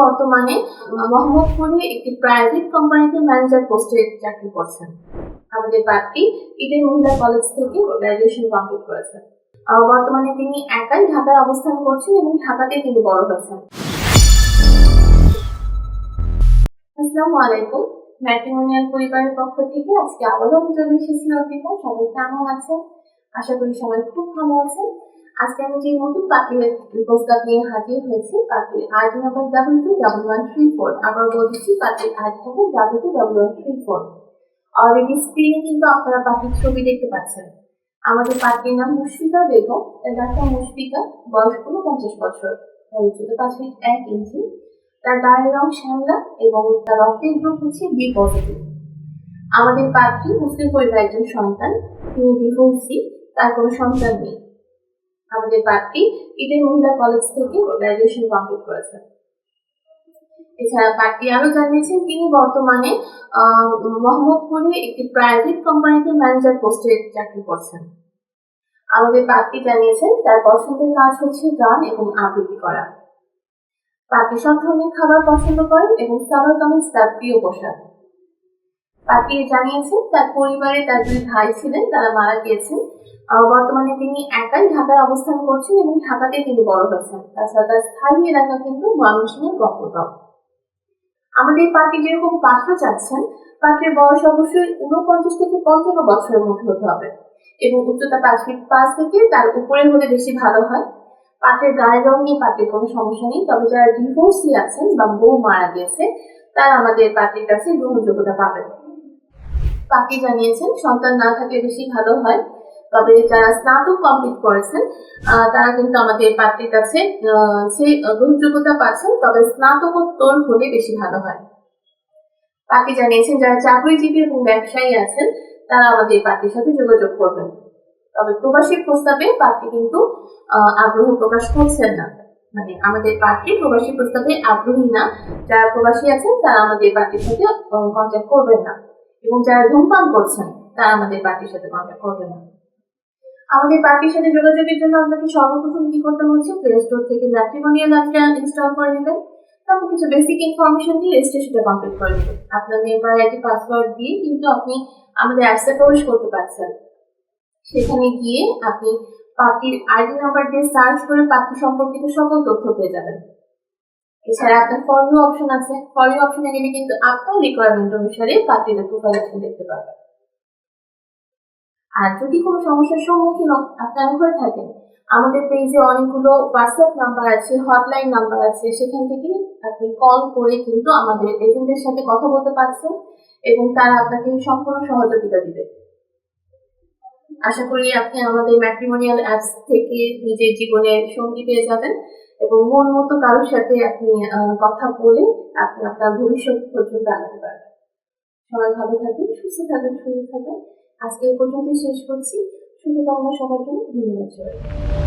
বর্তমানে মোহাম্মদপুরে একটি প্রাইভেট কোম্পানিতে ম্যানেজার পোস্টে চাকরি করছেন। আমাদের পাত্রী ইডেন মহিলা কলেজ থেকে গ্রাজুয়েশন কমপ্লিট করেছেন। বর্তমানে তিনি একাই ঢাকায় অবস্থান করছেন এবং ঢাকাতে তিনি বড় হয়েছেন। আসসালামু আলাইকুম। ম্যাট্রিমোনিয়াল পরিবারের পক্ষ থেকে আজকে আবারও চলে এসেছি অর্পিতা। সবাই কেমন আছেন? আশা করি সবাই খুব ভালো আছেন। আজকে আমি যে নতুন পার্টির প্রস্তাব নিয়ে হাজির হয়েছি পার্টির ID number double two double one three four আবার বলছি পার্টির ID number double two double one three four already স্ক্রিনে কিন্তু আপনারা পাখির ছবি দেখতে পাচ্ছেন। আমাদের পাখির নাম মুশফিকা বেগম, তার ডাক্তার মুশফিকা, বয়স পঞ্চাশ বছর। উচ্চতা পাঁচ ফিট এক ইঞ্চি তার গায়ের রং শ্যামলা এবং তার রক্তের গ্রুপ হচ্ছে বি পজিটিভ আমাদের পাত্রী মুসলিম পরিবারের একজন সন্তান, তিনি ডিভোর্সি তার কোনো সন্তান নেই। আমাদের পাত্রী ইডেন মহিলা কলেজ থেকে গ্রাজুয়েশন কমপ্লিট করেছেন এছাড়া পাত্রী আরও জানিয়েছেন, তিনি বর্তমানে মোহাম্মদপুরে একটি প্রাইভেট কোম্পানিতে ম্যানেজার পোস্টে চাকরি করছেন। আমাদের পাত্রী জানিয়েছেন, তার পছন্দের কাজ হচ্ছে গান এবং আবৃত্তি করা। পার্টি সব ধরনের খাবার পছন্দ করেন এবং সাবার কামিজ তার প্রিয় পোশাক। পার্টি জানিয়েছেন, তার পরিবারে তার দুই ভাই ছিলেন, তারা মারা গিয়েছেন। বর্তমানে তিনি একাই ঢাকায় অবস্থান করছেন এবং ঢাকাতে তিনি বড় হয়েছেন। তাছাড়া তার স্থায়ী এলাকা কিন্তু ময়মনসিংহের গফরগাঁও আমাদের পার্টি যেরকম পাত্র চাচ্ছেন পাত্রের বয়স অবশ্যই উনপঞ্চাশ থেকে পঞ্চান্ন বছরের মধ্যে হতে হবে এবং উচ্চতা পাঁচ ফিট পাঁচ থেকে তার উপরে হলে বেশি ভালো হয়। পাটের গায়ের রং নিয়ে পাটের কোনো সমস্যা নেই, তবে যারা ডিভোর্সি আছেন বা বউ মারা গিয়েছে, তারা আমাদের পার্টির কাছে গ্রহণযোগ্যতা পাবেন। পার্টি জানিয়েছেন সন্তান না থাকলে বেশি ভালো হয়। তবে যারা স্নাতক কমপ্লিট করেছেন তারা কিন্তু আমাদের পার্টির কাছে আহ, সে গ্রহণযোগ্যতা পাচ্ছেন তবে স্নাতকোত্তর হলে বেশি ভালো হয়। পার্টি জানিয়েছেন যারা চাকরিজীবী এবং ব্যবসায়ী আছেন তারা আমাদের পার্টির সাথে যোগাযোগ করবেন। তবে প্রবাসী প্রস্তাবে পার্টি কিন্তু আগ্রহ প্রকাশ করছেন না। মানে আমাদের পার্টি প্রবাসী প্রস্তাবে আগ্রহী না। যারা প্রবাসী আছেন তারা আমাদের পার্টির সাথে কন্ট্যাক্ট করবেন না। এবং যারা ধূমপান করছেন, তারা আমাদের পার্টির সাথে কন্ট্যাক্ট করবে না। আমাদের পার্টির সাথে যোগাযোগের জন্য আপনাকে সর্বপ্রথম কি করতে হচ্ছে? প্লে স্টোর থেকে ম্যাট্রিমোনিয়াল অ্যাপটা ইনস্টল করে নেবেন। তারপর কিছু বেসিক ইনফরমেশন দিয়ে রেজিস্ট্রেশনটা কমপ্লিট করে নেবেন। আপনার মেম্বার আইডি পাসওয়ার্ড দিয়ে কিন্তু আপনি আমাদের অ্যাপসে প্রবেশ করতে পারছেন। সেখানে গিয়ে আপনি পার্টির আইডি নাম্বার দিয়ে সার্চ করে পার্টি সম্পর্কিত সকল তথ্য পেয়ে যাবেন। এছাড়া আপনার ফর অপশন আছে। ফর অপশনে গেলে কিন্তু আপনার রিকোয়ারমেন্ট অনুসারে পার্টির প্রোফাইল আপনি দেখতে পারবেন। আর যদি কোনো সমস্যার সম্মুখীন আপনারা হয়ে থাকেন, আমাদের পেজে অনেকগুলো হোয়াটসঅ্যাপ নাম্বার আছে হটলাইন নাম্বার আছে, সেখান থেকে আপনি কল করে কিন্তু আমাদের এজেন্টের সাথে কথা বলতে পারছেন এবং তারা আপনাকে সম্পূর্ণ সহযোগিতা দিবে। আশা করি আপনি আমাদের ম্যাট্রিমোনিয়াল অ্যাপস থেকে নিজের জীবনে সঙ্গী পেয়ে যাবেন এবং মন মতো কারোর সাথে আপনি কথা বলে আপনি আপনার ভবিষ্যৎ পর্যন্ত আনতে পারবেন। সবাই ভালো থাকবেন, সুস্থ থাকবেন, সুন্দর থাকবেন। আজকে এই পর্যন্তই শেষ করছি। শুভকামনা সবার জন্য। ধন্যবাদ সবাই